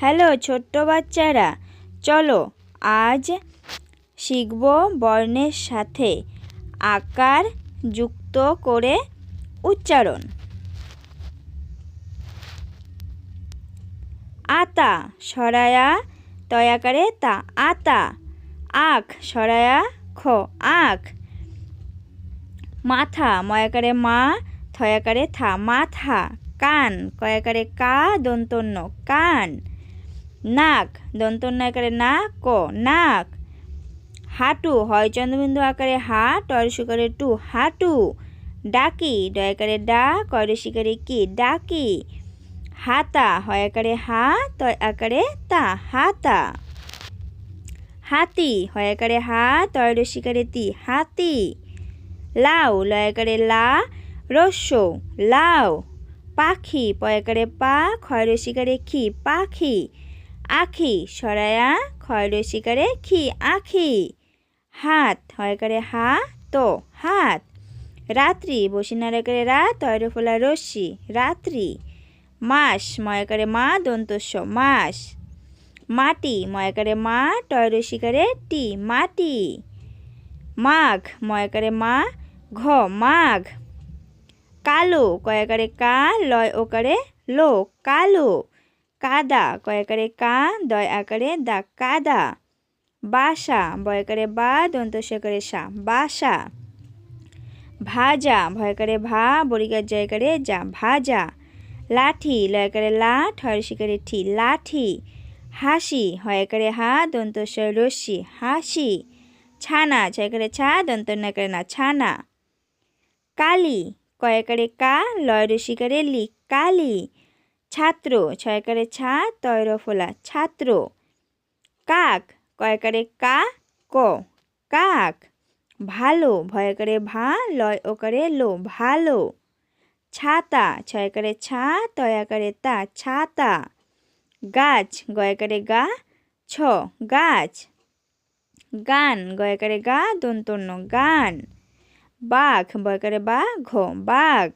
Hello, ছোট্ট বাচ্চারা, চলো আজ শিখব বর্ণের সাথে আকার যুক্ত করে উচ্চারণ। আতা, সরায়া তয়াকারে তা, আতা, আখ, সরায়া, খ, আখ। মাথা ময়াকারে মা থয়াকারে থা, মাথা, কান কয়াকারে কা, দন্তন্য, কান। নাক দন্তন্য আকারে না ক নাক। হাঁটু হয় চন্দ্রবিন্দু আকারে হা টরসুকারে টু, হাঁটু। ডাকি, ডয়াকারে ডা কয়রসিকারে কি, ডাকি। হাতা হয় আকারে হা, তয় আকারে তা, হাতা। হাতি হয় আকারে হা তয় রসিকারে তি, হাতি। লাউ, লয়াকারে লা, রস্য, লাউ। পাখি, পয়াকারে পা ক্ষয় রসিকারে খি, পাখি। আখি, সরায়া ক্ষয় রসিকারে খি, আখি। হাত, হয়কারে হা, তো, হাত। রাত্রি বসিনারাকারে রা তয়র ফোলা রশ্মি, রাত্রি। মাস, ময়াকারে মা, দন্তস্ব, মাস। মাটি, ময়াকারে মা টয় রসিকারে টি, মাটি। মাঘ, ময়াকারে মা, ঘ, মাঘ। কালো, কয়াকারে কা, লয় ওকারে লো কালো। কাদা কয়াকারে কা, দয় আকারে দা, কাদা। বাসা বয়কারে বা, দন্ত সকারে সা, বাসা। ভাজা ভয়কারে ভা বরিকার জয়কারে যা, ভাজা। লাঠি লয়কারে লা ঠয় শিকারে ঠি, লাঠি। হাসি হয়কারে হা, দন্ত রশ্মি হাসি। ছানা ছয়কারে ছা, দন্ত নকারে না, ছানা। কালি কয়কারে কা, লয় রসিকারে লি, কালি। ছাত্র ছয়কারে ছা তয়র ফোলা। ছাত্র, কাক কয়কারে কা, ক। কাক, ভালো ভয়কারে ভা, লয় ওকারে লো। ভালো, ছাতা ছয়কারে ছা তয়াকারে তা। ছাতা, গাছ গয়কারে গা, ছ। গাছ, গান গয়কারে গা, দন্তন্য গান। বাঘ বয়কারে বা, ঘ। বাঘ